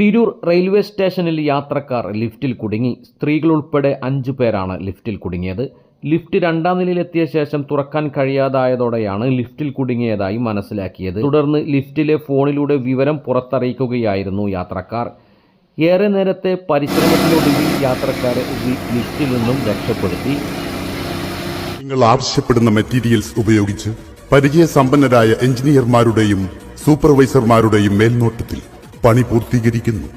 Tirur railway സ്റ്റേഷനിൽ യാത്രക്കാർ ലിഫ്റ്റിൽ കുടുങ്ങി. സ്ത്രീകളുൾപ്പെടെ അഞ്ചു പേരാണ് ലിഫ്റ്റിൽ കുടുങ്ങിയത്. ലിഫ്റ്റ് രണ്ടാം നിലയിലെത്തിയ ശേഷം തുറക്കാൻ കഴിയാതായതോടെയാണ് ലിഫ്റ്റിൽ കുടുങ്ങിയതായി മനസ്സിലാക്കിയത്. തുടർന്ന് ലിഫ്റ്റിലെ ഫോണിലൂടെ വിവരം പുറത്തറിയിക്കുകയായിരുന്നു യാത്രക്കാർ. ഏറെ നേരത്തെ പരിശ്രമത്തിനൊടുവിൽ യാത്രക്കാരെ ലിഫ്റ്റിൽ നിന്നും രക്ഷപ്പെടുത്തി. നിങ്ങൾ ആവശ്യപ്പെടുന്ന മെറ്റീരിയൽസ് ഉപയോഗിച്ച് പരിചയസമ്പന്നരായ എഞ്ചിനീയർമാരുടെയും സൂപ്പർവൈസർമാരുടെയും മേൽനോട്ടത്തിൽ പണി പൂർത്തീകരിക്കുന്നു.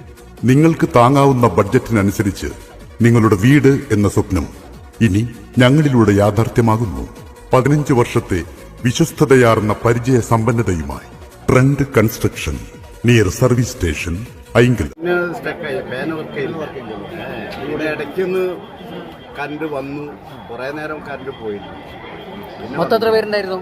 നിങ്ങൾക്ക് താങ്ങാവുന്ന ബഡ്ജറ്റിനനുസരിച്ച് നിങ്ങളുടെ വീട് എന്ന സ്വപ്നം ഇനി ഞങ്ങളിലൂടെ യാഥാർത്ഥ്യമാകുന്നു. പതിനഞ്ച് വർഷത്തെ വിശ്വസ്തതയാർന്ന പരിചയ സമ്പന്നതയുമായി trend construction near service station ഐങ്കിൽ ഇവിടെ ഇടയ്ക്കൊന്ന് വന്നു. കുറേ നേരം കറണ്ട് പോയില്ല. മൊത്തം എത്ര പേരുണ്ടായിരുന്നു?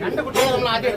രണ്ട് കുട്ടികളെ നമ്മൾ ആദ്യം